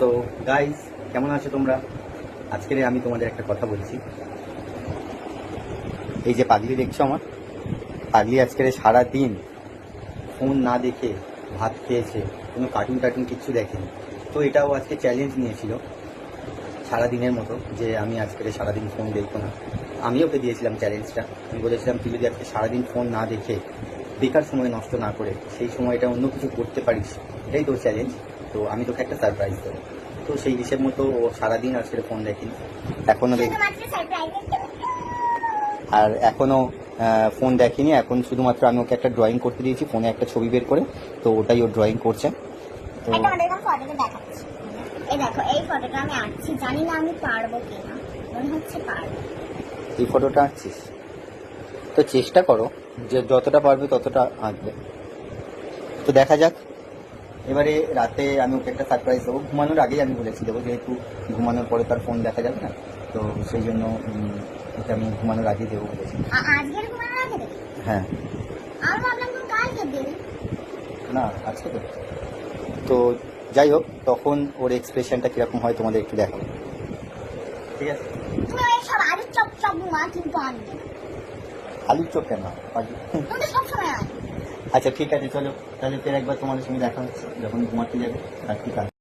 তো গাইস কেমন আছো তোমরা? আজকের আমি তোমাদের একটা কথা বলছি। এই যে পাগলি দেখছ আমার? পাগলি আজকের সারা দিন ফোন না দেখে ভাত খেয়েছে, কোনো কার্টুন টার্টুন কিচ্ছু দেখেনি। তো এটাও আজকে চ্যালেঞ্জ নিয়েছিল সারা দিনের মতো যে আমি আজকের সারাদিন ফোন দেখব না। আমি ওকে দিয়েছিলাম চ্যালেঞ্জটা আমি বলেছিলাম, তুই যদি আজকে সারাদিন ফোন না দেখে বেকার সময় নষ্ট না করে সেই সময়টা অন্য কিছু করতে পারিস। এটাই তোর চ্যালেঞ্জ তো আমি তোকে একটা সারপ্রাইজ দেবো। তো সেই হিসেব মতো ও সারাদিন আজকে ফোন দেখেনি। এখনও দেখ আর এখনও ফোন দেখেনি। এখন শুধুমাত্র আমি ওকে একটা ড্রয়িং করতে দিয়েছি ফোনে একটা ছবি বের করে। তো ওটাই ও ড্রয়িং করছে। তো এটা আমাদের এই দেখো এই ফটোটা আমি আঁকছি। জানি না আমি পারব কিনা। মনে হচ্ছে পারব। এই ফটোটা আঁকছিস? তো চেষ্টা করো। যে যতটা পারবে ততটা আঁকবে। তো দেখা যাক। এবারে রাতে আমি ওকে একটা সারপ্রাইজ দেবো। ঘুমানোর আগেই আমি বলেছি দেবো যেহেতু ঘুমানোর পরে তার ফোন দেখা যাবে না তো সেই জন্য ওকে আমি ঘুমানোর আগেই দেবো বলেছি। হ্যাঁ। না আজকে তো তো যাই হোক তখন ওর এক্সপ্রেশনটা কীরকম হয় তোমাদের একটু দেখাবো ঠিক আছে? তুমি ওই সব আলু চপ কেন? সবসময় আনবে। আচ্ছা ঠিক আছে, চলো। তাহলে ফের একবার তোমাদের সঙ্গে দেখা হচ্ছে যখন ঘুমাতে যাবে রাত্রি আছে